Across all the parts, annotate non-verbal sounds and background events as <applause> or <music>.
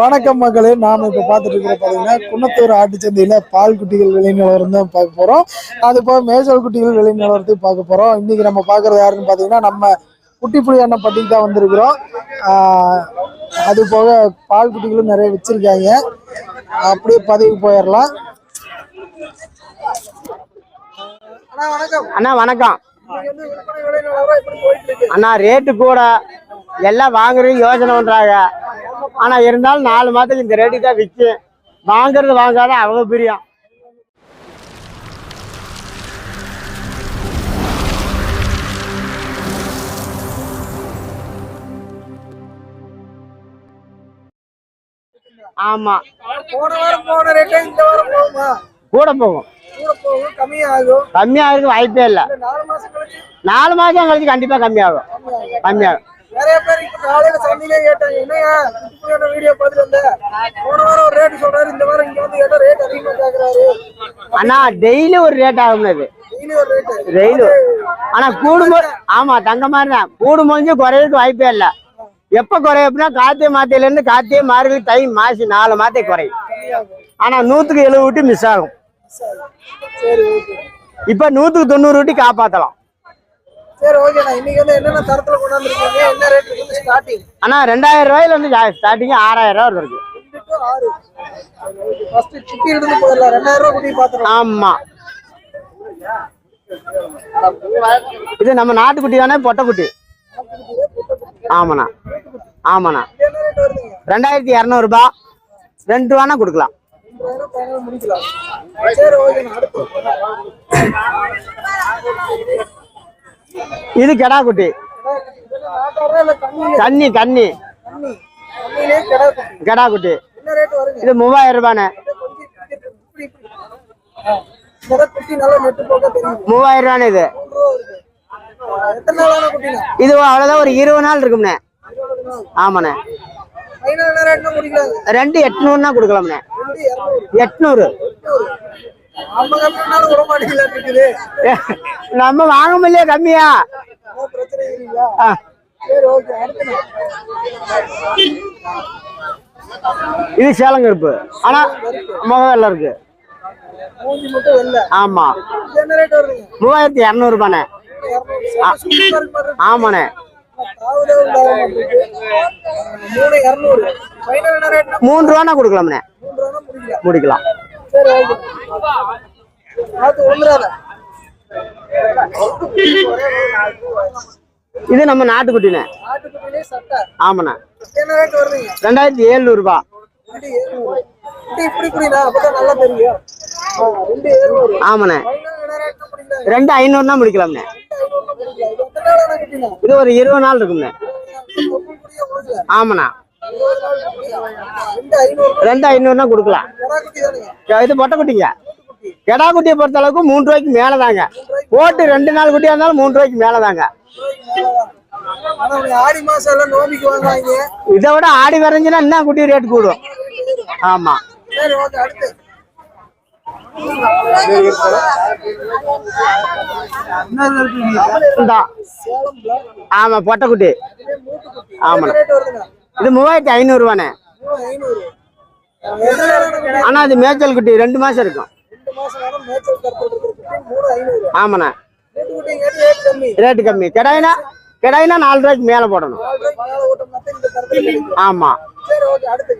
வணக்கம் மக்களே நாம இப்ப பாத்துட்டு இருக்கிற பாத்தீங்கன்னா குன்னத்தூர் ஆட்டுச்சந்தையில பால் குட்டிகள் விலை நிலவரம் தான் பார்க்க போறோம். அது போக மேய்ச்சல் குட்டிகள் விலை நிலவரத்தையும் பார்க்க போறோம். இன்னைக்கு நம்ம பாக்குறது யாருன்னு பாத்தீங்கன்னா நம்ம குட்டிப்புலி அண்ணன் பட்டிக்கு தான் வந்திருக்கிறோம். அது போக பால் குட்டிகளும் நிறைய வச்சிருக்காங்க. அப்படியே பதிவு போயிடலாம். அண்ணா வணக்கம். அண்ணா வணக்கம் அண்ணா ரேட்டு கூட எல்லாம் வாங்குறது யோசனை பண்றாங்க. ஆனா இருந்தாலும் நாலு மாதத்துக்கு இந்த ரேட்டுக்கு தான் விற்கும். வாங்குறது வாங்காத அவங்க பிரியம். ஆமா. போன வாரம் போன ரேட்டே இந்த வாரம் போகுமா? கூட போகும். கம்மியாகும். வாய்ப்பே இல்லை. நாலு மாசம் கழிச்சு? கண்டிப்பா கம்மியாகும். கம்மியாகும். நிறைய பேர் இப்ப காலையில சந்தையிலே கேட்டாங்க என்னையா குட்டிப்புலியான வீடியோ பார்த்துட்டு வந்தேன் போன வாரம் ஒரு ரேட் சொல்றாரு இந்த வாரம் இங்க வந்து கேட்டா ரேட் அதிகமா கேக்குறாரு. அண்ணா டெய்லி ஒரு ரேட் ஆகும் அது. டெய்லி ஆனா கூடும்போது ஆமா தங்க மாதிரி தான். கூடும் முடிஞ்சு குறையறதுக்கு வாய்ப்பே இல்லை. எப்ப குறையும் அப்படின்னா கார்த்திகை மாத்தையில இருந்து கார்த்திகை மார்கழி தை மாசி நாலு மாத்தை குறையும். ஆனா நூத்துக்கு எழுபது விட்டு மிஸ் ஆகும். இப்ப நூத்துக்கு தொண்ணூறு விட்டு காப்பாத்தலாம். சரி ஓகேண்ணா இன்னைக்கு வந்து என்னென்ன தரத்துல கொண்டாந்துருக்கீங்க? என்ன ரேட் இருக்கு ஸ்டார்டிங் ஆனா ரெண்டாயிரம் ரூபாயில இருந்து ஸ்டார்டிங் ஆறாயிரம் ரெண்டு to ஆறு. ஃபர்ஸ்ட் குட்டி இருந்து போயிடலாம் ரெண்டாயிரம் குட்டி பாத்துறோம் ஆமா. இது நம்ம நாட்டுக்குட்டி தானே பொட்டைக்குட்டி? ஆமாண்ணா. ஆமாண்ணா. ரெண்டாயிரத்தி இரநூறுபா ரெண்டு ரூபானா கொடுக்கலாம். சரி ஓகேண்ணா அடுத்து. இது கெடா குட்டி. கண்ணி கண்ணிலே கிடா குட்டி. இது மூவாயிரம் ரூபாண்ணே. மூவாயிரம் ரூபான்னு இது. இது அவ்வளோதான் ஒரு இருபது நாள் இருக்கும்ண்ணே. ஆமாண்ணே. ரெண்டு எட்நூறுனா கொடுக்கலாம்ண்ணே. எட்நூறு. <laughs> நம்ம வாங்க முடியல கம்மியா இது சேலங்கருப்பு ஆனா முகவெல்லாம் இருக்கு. மூஞ்சி மட்டும் வெள்ள ஆமா. மூவாயிரத்தி இரநூறுபாண்ணே இருக்கு. ஆமாண்ணே. மூணு ரூபானா கொடுக்கலாம்ண்ணே. மூணு ரூபா முடிக்கலாம் முடிக்கலாம் சரி ஓகே பார்த்து ஒன்றுதானே இது நம்ம சட்டை ஆமாண்ணே. ரெண்டாயிரத்தி ஏழுநூறு ஏழுநூறு. ஆமாண்ணே. ரெண்டு ஐநூறுனா முடிக்கலாம்ண்ணே. இது ஒரு இருபது நாள் இருக்கும்ண்ணே. ஆமாண்ணா. ரெண்டு ஐநூறு ரெண்டு ஐநூறுனா கொடுக்கலாம். இது பொட்டை குட்டிங்க. கெடா குட்டியை பொறுத்த அளவுக்கு மூணு ரூபாய்க்கு மேலே தாங்க போட்டு ரெண்டு நாள் குட்டியா இருந்தாலும் மூணு ரூபாய்க்கு மேலே தாங்க இதை விட ஆடி வரைஞ்சுன்னா என்ன குட்டி ரேட் கூடும்? ஆமா. ஆமா பொட்டை குட்டி. மூட்டுக்குட்டி ஆமாண்ணே இது மூவாயிரத்தி ஐநூறுரூவாண்ணே மூணு ஐநூறு எத்தனை நாளான குட்டி ஆனா இது மேய்ச்சல் குட்டி ரெண்டு மாசம் இருக்கும். ஆமாண்ணே. ரேட்டு கம்மி. கிடாயினா கிடாயினா நாலு ரூபாய்க்கு மேலே போடணும். நாலு ரூபாய்க்கு மேல ஓட்டம்னா தான் இந்த கருத்துல கிடைக்கும் ஆமா. சரி ஓகே அடுத்து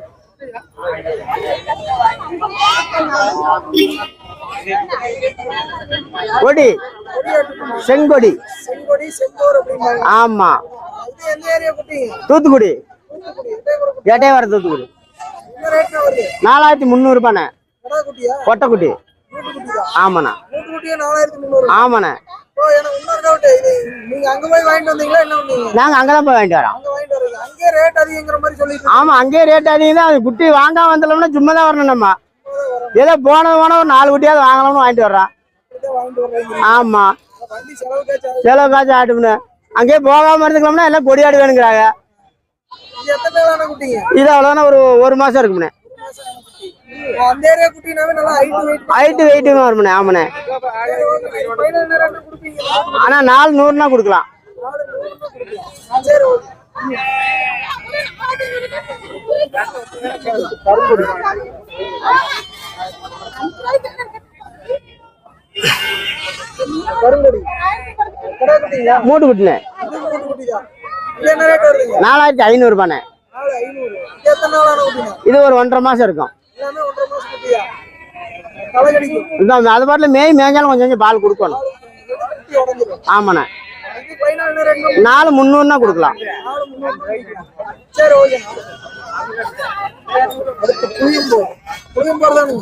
கொடி. செங்கொடி. ஆமா. தூத்துக்குடி. தூத்துக்குடி. எட்டயபுரம் குட்டி. எட்டையவர தூத்துக்குடி. நாலாயிரத்தி முந்நூறுபாண்ணே. கடா ஆமாண்ணா. ஆமாண்ணே. நீங்க அங்கதான் போய் வாங்கிட்டு வரோம். ஆமா அங்கேயே ரேட் அதிகம் தான். குட்டி வாங்காம வந்தோம்னா சும்மா தான் வரணும் நம்ம. ஏதோ போனது போன ஒரு நாலு குட்டியாவது வாங்கலாம்னு வாங்கிட்டு வர்றோம். ஆமா. செலவு காசு ஆட்டும்னு. அங்கேயே போகாம இருந்துக்கலாம்னா எல்லாம் கொடியாடு வேணுங்கிறாங்க இது அவ்வளோதானே ஒரு ஒரு மாசம் இருக்கும்ண்ணே அந்த ஏரியா குட்டினாவே நல்லா ஹைட் வெயிட் வெயிட்டுமே வரும்ண்ணே ஆமாண்ணே. ஆனா நாலு நூறுனா கொடுக்கலாம். மூட்டு குட்டினே நாலாயிரத்தி ஐநூறு ரூபாண்ணே நாலு ஐநூறு. இது எத்தனை நாளான குட்டிங்க? இது ஒரு ஒன்றரை மாசம் இருக்கும். இதான் அது பாட்டில் மேய் மேய்ஞ்சாலும் கொஞ்சம் கொஞ்சம் பால் கொடுக்கணும். ஆமாண்ணே. நாலு முந்நூறுனா கொடுக்கலாம்.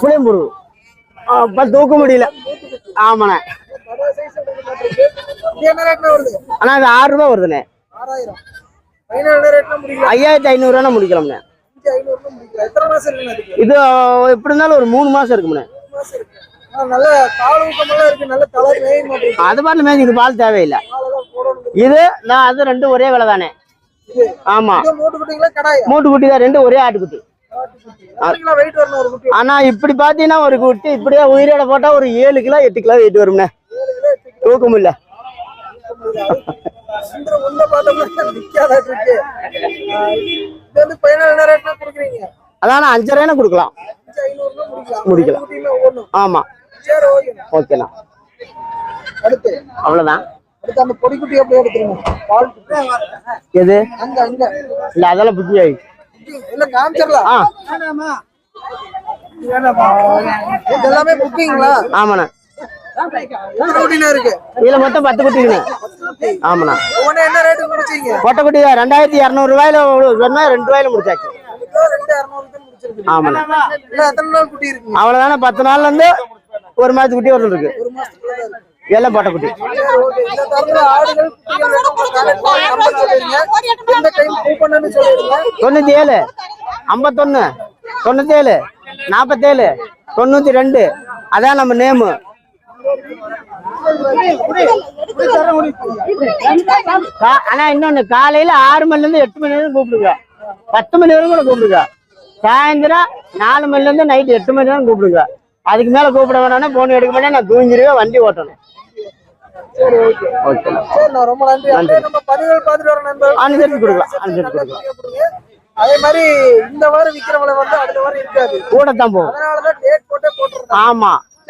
புளியம்போர் இப்போ தூக்க முடியல. ஆமாண்ணே. ஆனால் இது ஆறு ரூபா வருதுண்ணே. ஐயாயிரத்தி ஐநூறுரூவா முடிக்கலாம்ண்ணே. இது எப்படி இருந்தாலும் ஒரு மூணு மாசம் இருக்கும்ண்ணே அது பாட்டில் மேய்ஞ்சிக்கு பால் தேவையில்லை. இது நான் அது ரெண்டும் ஒரே விலை தானே. ஆமா. மூட்டு குட்டி தான் ரெண்டும் ஒரே ஆட்டுக்குட்டி ஆனா இப்படி பாத்தீங்கன்னா ஒரு குட்டி இப்படியே உயிரோட போட்டா ஒரு ஏழு கிலோ எட்டு கிலோ வெயிட் வரும்ண்ணே தூக்கம் இல்ல. அதான் அஞ்சரைனா கொடுக்கலாம். முடிக்கலாம். ஆமா. ஓகேண்ணா. அடுத்து. அவ்வளவுதான் அடுத்து அந்த பொடி குட்டி அப்படியே எடுத்துருங்க. எது? அங்க அங்க. இல்ல அதெல்லாம் புத்தி ஆயிடுச்சு இல்ல காமிச்சிடலாம் ஆ. இது எல்லாமே புக்கிங்களா? ஆமாண்ணா. இருக்கு. இதுல மொத்தம் பத்து குட்டிங்கண்ணே ஆமாண்ணா. என்ன ரேட்டு முடிச்சீங்க கொட்டை குட்டி தான் ரெண்டாயிரத்தி இரநூறு ரூபாயில சொன்னா ரெண்டு ரூபாயில முடிச்சாச்சு. ஆமாண்ணா. அவ்வளவுதானே பத்து நாள்ல இருந்து ஒரு மாசத்து குட்டி ஒரு இருக்கு. எல்லாம் பொட்டை குட்டி தொண்ணூத்தி ஏழு ஐம்பத்தொன்னு தொண்ணூத்தி ஏழு நாற்பத்தேழு தொண்ணூத்தி ரெண்டு. அதான் நம்ம நேமு. ஆனா இன்னொன்னு காலையில ஆறு மணில இருந்து எட்டு மணி வரைக்கும் கூப்பிடுங்க. பத்து மணி வரைக்கும் கூட கூப்பிடுங்க. சாயந்தரம் நாலு மணில இருந்து நைட் எட்டு மணி வரைக்கும் கூப்பிடுங்க. அதுக்கு மேல கூப்பிட வேணாம்னா போன் எடுக்க மாட்டேன் நான் தூங்கிடுவேன் வண்டி ஓட்டணும். ரொம்ப நன்றி. நம்ம பதிவுகள் பார்த்துட்டு வர நண்பர்கள். அனுசரிச்சு கொடுக்கலாம் கொடுங்க. அதே மாதிரி இந்த வாரம் விக்கிற விலை வந்து அடுத்த வாரம் இருக்காது கூட தான் போகும் அதனாலதான் டேட் போட்டே போட்டுருந்தாங்க. ஆமா.